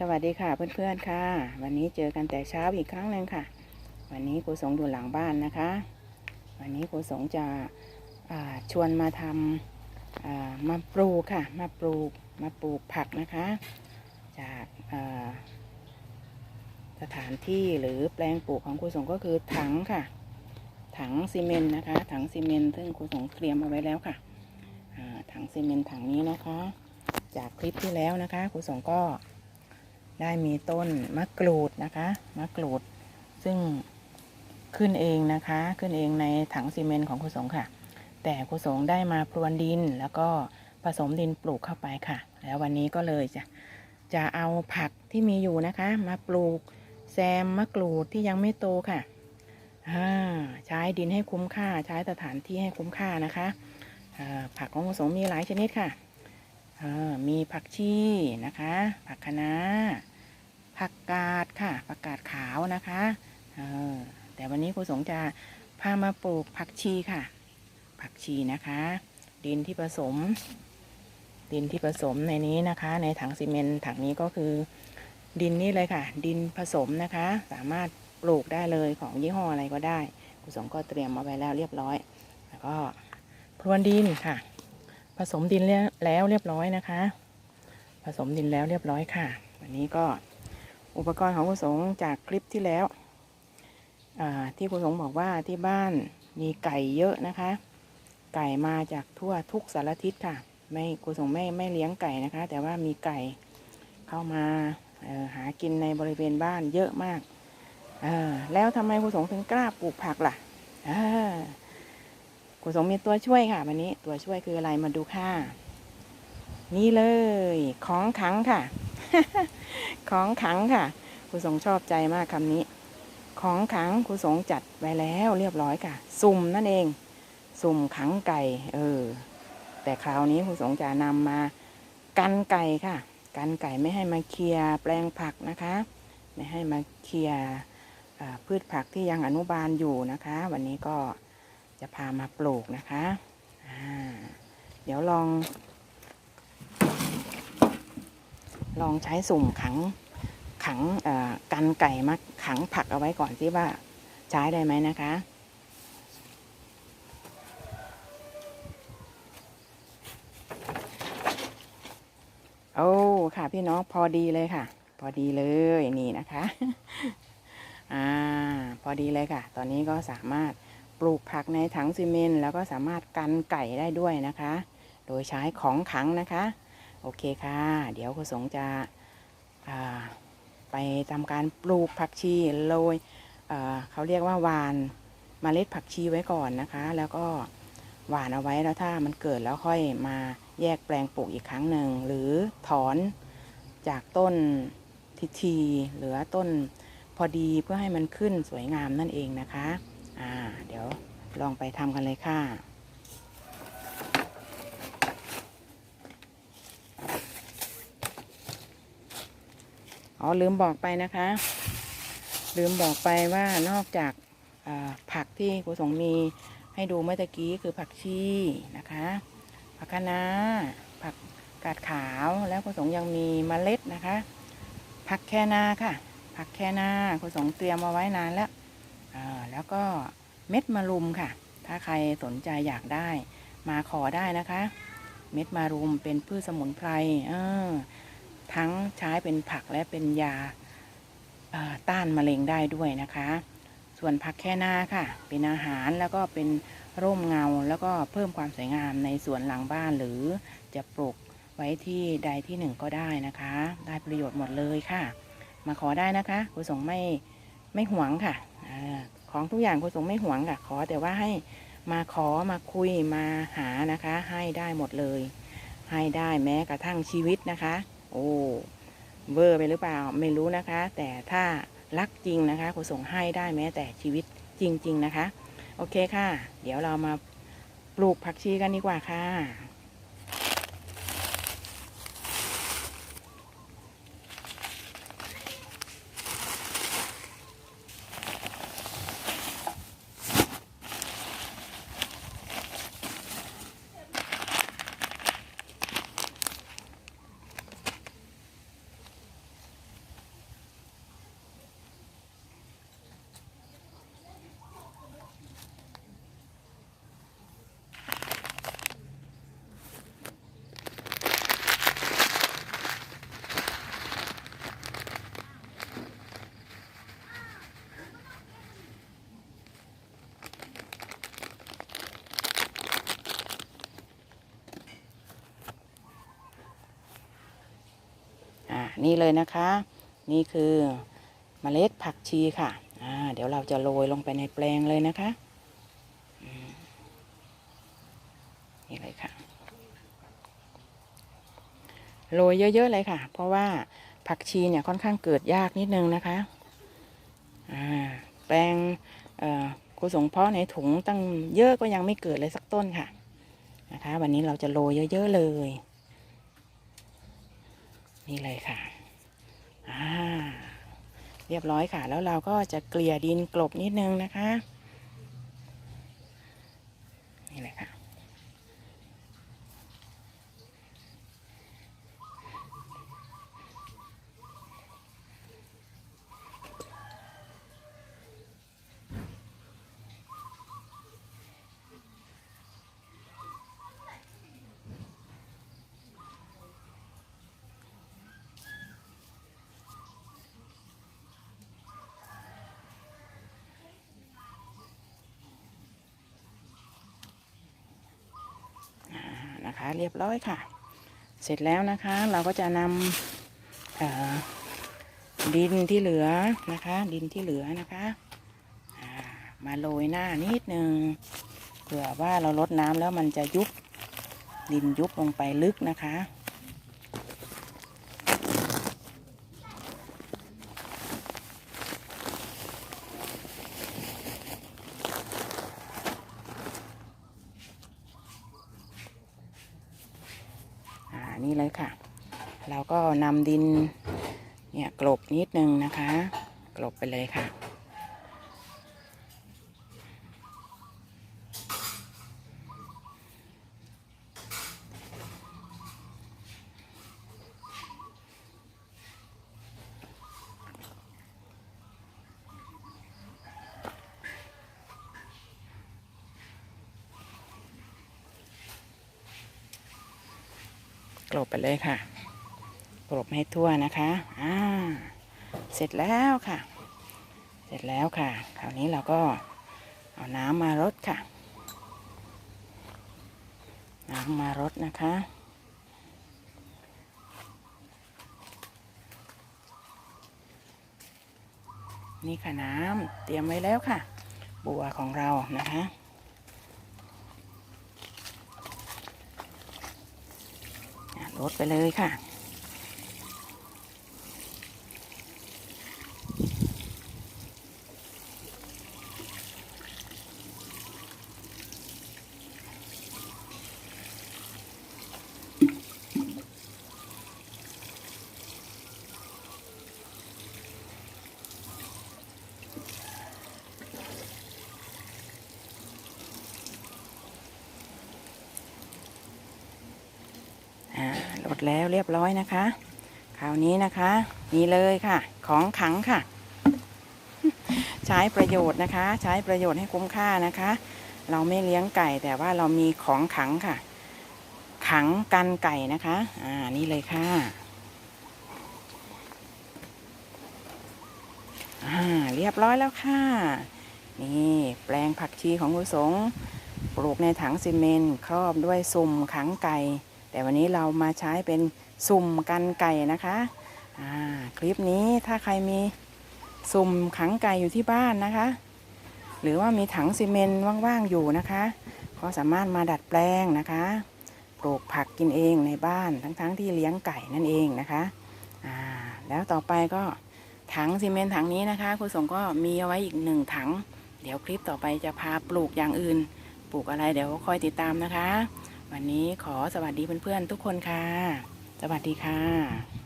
สวัสดีค่ะเพื่อนๆค่ะ วันนี้เจอกันแต่เช้าอีกครั้งหนึ่งค่ะ วันนี้ครูสงอยู่หลังบ้านนะคะ วันนี้ครูสงจะชวนมาทำมาปลูกค่ะ มาปลูกมาปลูกผักนะคะ จากสถานที่หรือแปลงปลูกของครูสงก็คือถังค่ะ ถังซีเมนต์นะคะ ถังซีเมนต์ซึ่งครูสงเตรียมเอาไว้แล้วค่ะถังซีเมนต์ถังนี้นะคะ จากคลิปที่แล้วนะคะครูสงก็ ได้มีต้นมะกรูดนะคะมะกรูด ซึ่งขึ้นเองนะคะ ขึ้นเองในถังซีเมนต์ของครูสงค่ะ แต่ครูสงได้มาพรวนดินแล้วก็ผสมดินปลูกเข้าไปค่ะ แล้ววันนี้ก็เลยจะจะเอาผักที่มีอยู่นะคะ มาปลูกแซมมะกรูดที่ยังไม่โตค่ะใช้ดินให้คุ้มค่า ใช้สถานที่ให้คุ้มค่านะคะผักของครูสงมีหลายชนิดค่ะ มีผักชีนะคะ ผักคะน้าผักกาดค่ะ ผักกาดขาวนะคะออแต่วันนี้ครูสงจะพามาปลูกผักชีค่ะ ผักชีนะคะ ดินที่ผสม ดินที่ผสมในนี้นะคะ ในถังซีเมนต์ถังนี้ก็คือ ดินนี่เลยค่ะ ดินผสมนะคะ สามารถปลูกได้เลยของยี่ห้ออะไรก็ได้ครูสงก็เตรียมมาไว้แล้วเรียบร้อย แล้วก็พรวนดินค่ะ ผสมดินแล้วเรียบร้อยนะคะ ผสมดินแล้วเรียบร้อยค่ะ วันนี้ก็อุปกรณ์ของคุณสงจากคลิปที่แล้วที่คุณสงบอกว่าที่บ้านมีไก่เยอะนะคะ ไก่มาจากทั่วทุกสารทิศค่ะ ไม่คุณสงไม่ไม่เลี้ยงไก่นะคะ แต่ว่ามีไก่เข้ามาหากินในบริเวณบ้านเยอะมากแล้วทำไมคุณสงถึงกล้าปลูกผักล่ะ คุณสมมีตัวช่วยค่ะ วันนี้ตัวช่วยคืออะไรมาดูค่ะ นี่เลย ของขังค่ะ ของขังค่ะครูสงชอบใจมากคำนี้ ของขังครูสงจัดไว้แล้วเรียบร้อยค่ะ สุ่มนั่นเอง สุ่มขังไก่ เออ แต่คราวนี้ครูสงจะนำมากันไก่ค่ะ กันไก่ไม่ให้มาเคลียแปลงผักนะคะ ไม่ให้มาเคลียพืชผักที่ยังอนุบาลอยู่นะคะ วันนี้ก็ จะพามาปลูกนะคะเดี๋ยวลอง ลองใช้สุ่มขังขังกันไก่มาขังผักเอาไว้ก่อนที่ว่าใช้ได้ไหมนะคะโอ้ค่ะพี่น้องพอดีเลยค่ะ พอดีเลยนี่นะคะ อ่า พอดีเลยค่ะ ตอนนี้ก็สามารถ ปลูกผักในถังซีเมนต์แล้วก็สามารถกันไก่ได้ด้วยนะคะ โดยใช้ของขังนะคะ โอเคค่ะ เดี๋ยวคุณสงจะไปทำการปลูกผักชีโรยเเขาเรียกว่าหวานเมล็ดผักชีไว้ก่อนนะคะ แล้วก็หวานเอาไว้แล้วถ้ามันเกิดแล้วค่อยมาแยกแปลงปลูกอีกครั้งหนึ่งหรือถอนจากต้นทิทีเหลือต้นพอดีเพื่อให้มันขึ้นสวยงามนั่นเองนะคะ อ่า เดี๋ยวลองไปทำกันเลยค่ะอ๋อลืมบอกไปนะคะ ลืมบอกไปว่านอกจากาผักที่ครูสงมีให้ดูเมื่อตะกี้คือผักชีนะคะ ผักคะน้าผักกาดขาวแล้วครูสงยังมีเมล็ดนะคะ ผักแคนาค่ะ ผักแคนาครูสงเตรียมมาไว้นานแล้ว แล้วก็เม็ดมะรุมค่ะ ถ้าใครสนใจอยากได้ มาขอได้นะคะ เม็ดมะรุมเป็นพืชสมุนไพรทั้งใช้เป็นผักและเป็นยาต้านมะเร็งได้ด้วยนะคะ ส่วนผักแค่หน้าค่ะ เป็นอาหารแล้วก็เป็นร่มเงาแล้วก็เพิ่มความสวยงามในสวนหลังบ้านหรือจะปลูกไว้ที่ใดที่หนึ่งก็ได้นะคะ ได้ประโยชน์หมดเลยค่ะ มาขอได้นะคะครูสงไม่ไม่หวงค่ะ ของทุกอย่างคุณสงไม่หวงค่ะขอแต่ว่าให้มาขอมาคุยมาหานะคะ ให้ได้หมดเลย ให้ได้แม้กระทั่งชีวิตนะคะ โอ้เวอร์ไปหรือเปล่าไม่รู้นะคะ แต่ถ้ารักจริงนะคะคุณสงให้ได้แม้แต่ชีวิตจริง ๆ นะคะ โอเคค่ะ เดี๋ยวเรามาปลูกผักชีกันดีกว่าค่ะ อ นี่เลยนะคะ นี่คือเมล็ดผักชีค่ะเดี๋ยวเราจะโรยลงไปในแปลงเลยนะคะนี่เลยค่ะโรยเยอะๆเลยค่ะ เพราะว่าผักชีเนี่ยค่อนข้างเกิดยากนิดนึงนะคะแปลงเอ่อกุสงเพาะในถุงตั้งเยอะก็ยังไม่เกิดเลยสักต้นค่ะนะคะ วันนี้เราจะโรยเยอะๆเลย นี่เลยค่ะ เรียบร้อยค่ะ แล้วเราก็จะเกลี่ยดินกลบนิดนึงนะคะ นี่เลยค่ะนะคะ เรียบร้อยค่ะ เสร็จแล้วนะคะเราก็จะนำดินที่เหลือนะคะ ดินที่เหลือนะคะามาโรยหน้านิดนึงเผื่อว่าเราลดน้ำแล้วมันจะยุบดินยุบลงไปลึกนะคะ นี่เลยค่ะ เราก็นำดินเนี่ยกลบนิดนึงนะคะ กลบไปเลยค่ะ กลบไปเลยค่ะ กลบให้ทั่วนะคะอ่าเสร็จแล้วค่ะ เสร็จแล้วค่ะ คราวนี้เราก็เอาน้ำมารดค่ะ น้ำมารดนะคะนี่ค่ะน้ำเตรียมไว้แล้วค่ะ บัวของเรานะคะ รถไปเลยค่ะ อ่าลดแล้วเรียบร้อยนะคะ คราวนี้นะคะ นี่เลยค่ะ ของขังค่ะ ใช้ประโยชน์นะคะ ใช้ประโยชน์ให้คุ้มค่านะคะ เราไม่เลี้ยงไก่แต่ว่าเรามีของขังค่ะ ขังกันไก่นะคะ อ่านี่เลยค่ะอ่าเรียบร้อยแล้วค่ะ นี่แปลงผักชีของกุณสงปลูกในถังซีเมนต์ครอบด้วยสุ่มขังไก่ แต่วันนี้เรามาใช้เป็นสุ่มกันไก่นะคะคลิปนี้ถ้าใครมีสุ่มขังไก่อยู่ที่บ้านนะคะ หรือว่ามีถังซีเมนต์ว่างๆอยู่นะคะ ก็สามารถมาดัดแปลงนะคะปลูกผักกินเองในบ้านทั้งๆที่เลี้ยงไก่นั่นเองนะคะแล้วต่อไปก็ถังซีเมนต์ถังนี้นะคะคุณสงก็มีเอาไว้อีกหนึ่งถัง เดี๋ยวคลิปต่อไปจะพาปลูกอย่างอื่น ปลูกอะไรเดี๋ยวคอยติดตามนะคะ วันนี้ขอสวัสดีเพื่อนๆทุกคนค่ะ สวัสดีค่ะ